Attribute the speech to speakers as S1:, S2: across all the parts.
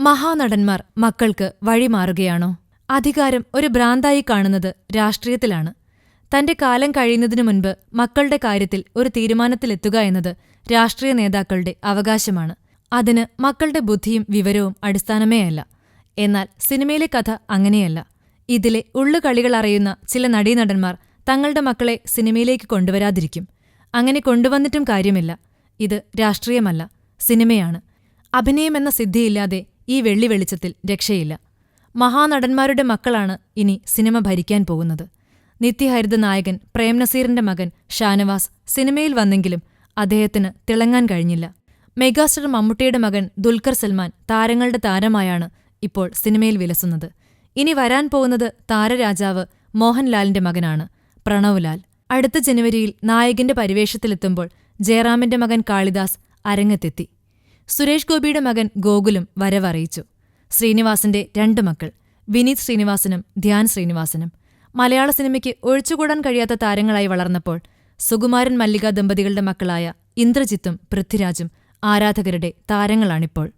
S1: മഹാനടന്മാർ മക്കൾക്ക് വഴിമാറുകയാണോ? അധികാരം ഒരു ഭ്രാന്തായി കാണുന്നത് രാഷ്ട്രീയത്തിലാണ്. തന്റെ കാലം കഴിയുന്നതിനു മുൻപ് മക്കളുടെ കാര്യത്തിൽ ഒരു തീരുമാനത്തിലെത്തുക എന്നത് രാഷ്ട്രീയ നേതാക്കളുടെ അവകാശമാണ്. അതിന് മക്കളുടെ ബുദ്ധിയും വിവരവും അടിസ്ഥാനമേ അല്ല. എന്നാൽ സിനിമയിലെ കഥ അങ്ങനെയല്ല. ഇതിലെ ഉള്ളുകളികൾ അറിയുന്ന ചില നടീനടന്മാർ തങ്ങളുടെ മക്കളെ സിനിമയിലേക്ക് കൊണ്ടുവരാതിരിക്കും. അങ്ങനെ കൊണ്ടുവന്നിട്ടും കാര്യമില്ല. ഇത് രാഷ്ട്രീയമല്ല സിനിമയാണ്. അഭിനയമെന്ന സിദ്ധിയില്ലാതെ ഈ വെള്ളി വെളിച്ചത്തിൽ രക്ഷയില്ല. മഹാനടന്മാരുടെ മക്കളാണ് ഇനി സിനിമ ഭരിക്കാൻ പോകുന്നത്. നിത്യഹരിത നായകൻ പ്രേംനസീറിന്റെ മകൻ ഷാനവാസ് സിനിമയിൽ വന്നെങ്കിലും അദ്ദേഹത്തിന് തിളങ്ങാൻ കഴിഞ്ഞില്ല. മെഗാസ്റ്റർ മമ്മൂട്ടിയുടെ മകൻ ദുൽഖർ സൽമാൻ താരങ്ങളുടെ താരമായാണ് ഇപ്പോൾ സിനിമയിൽ വിലസുന്നത്. ഇനി വരാൻ പോകുന്നത് താരരാജാവ് മോഹൻലാലിന്റെ മകനാണ് പ്രണവ് ലാൽ. അടുത്ത ജനുവരിയിൽ നായകന്റെ പരിവേഷത്തിലെത്തുമ്പോൾ ജയറാമിന്റെ മകൻ കാളിദാസ് അരങ്ങത്തെത്തി. സുരേഷ് ഗോപിയുടെ മകൻ ഗോകുലും വരവറിയിച്ചു. ശ്രീനിവാസിന്റെ രണ്ട് മക്കൾ വിനീത് ശ്രീനിവാസനും ധ്യാൻ ശ്രീനിവാസനും. മലയാള സിനിമയ്ക്ക് ഒഴിച്ചുകൂടാൻ കഴിയാത്ത താരങ്ങളായി വളർന്നപ്പോൾ സുകുമാരൻ മല്ലിക ദമ്പതികളുടെ മക്കളായ ഇന്ദ്രജിത്തും പൃഥ്വിരാജും ആരാധകരുടെ താരങ്ങളാണിപ്പോൾ.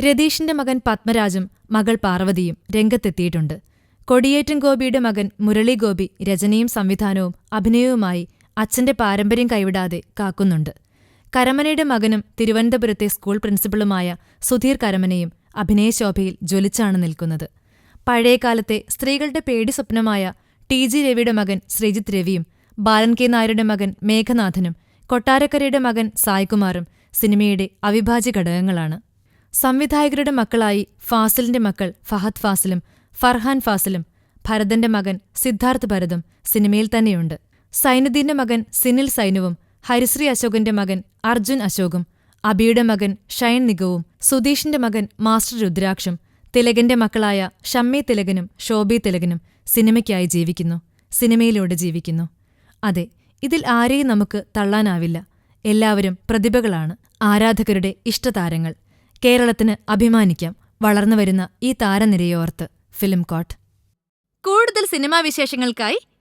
S1: രതീഷിന്റെ മകൻ പത്മരാജും മകൾ പാർവതിയും രംഗത്തെത്തിയിട്ടുണ്ട്. കൊടിയേറ്റം ഗോപിയുടെ മകൻ മുരളി ഗോപി രചനയും സംവിധാനവും അഭിനയവുമായി അച്ഛന്റെ പാരമ്പര്യം കൈവിടാതെ കാക്കുന്നുണ്ട്. കരമനയുടെ മകനും തിരുവനന്തപുരത്തെ സ്കൂൾ പ്രിൻസിപ്പളുമായ സുധീർ കരമനയും അഭിനയശോഭയിൽ ജ്വലിച്ചാണ് നിൽക്കുന്നത്. പഴയകാലത്തെ സ്ത്രീകളുടെ പേടി സ്വപ്നമായ ടി ജി രവിയുടെ മകൻ ശ്രീജിത്ത് രവിയും ബാലൻ കെ നായരുടെ മകൻ മേഘനാഥനും കൊട്ടാരക്കരയുടെ മകൻ സായ്കുമാറും സിനിമയുടെ അവിഭാജ്യ ഘടകങ്ങളാണ്. സംവിധായകരുടെ മക്കളായി ഫാസിലിന്റെ മക്കൾ ഫഹദ് ഫാസിലും ഫർഹാൻ ഫാസിലും ഭരതന്റെ മകൻ സിദ്ധാർത്ഥ് ഭരതും സിനിമയിൽ തന്നെയുണ്ട്. സൈനുദ്ദീന്റെ മകൻ സിനിൽ സൈനുവും ഹരിശ്രീ അശോകന്റെ മകൻ അർജുൻ അശോകും അബിയുടെ മകൻ ഷൈൻ നിഗവും സുധീഷിന്റെ മകൻ മാസ്റ്റർ രുദ്രാക്ഷും തിലകന്റെ മക്കളായ ഷമ്മി തിലകനും ശോഭി തിലകനും സിനിമയ്ക്കായി ജീവിക്കുന്നു സിനിമയിലൂടെ ജീവിക്കുന്നു. അതെ ഇതിൽ ആരെയും നമുക്ക് തള്ളാനാവില്ല. എല്ലാവരും പ്രതിഭകളാണ്. ആരാധകരുടെ ഇഷ്ടതാരങ്ങൾ. കേരളത്തിന് അഭിമാനിക്കാം. വളർന്നുവരുന്ന ഈ താരനിരയോർത്ത് ഫിലിം കോട്ട്. കൂടുതൽ സിനിമാ വിശേഷങ്ങൾക്കായി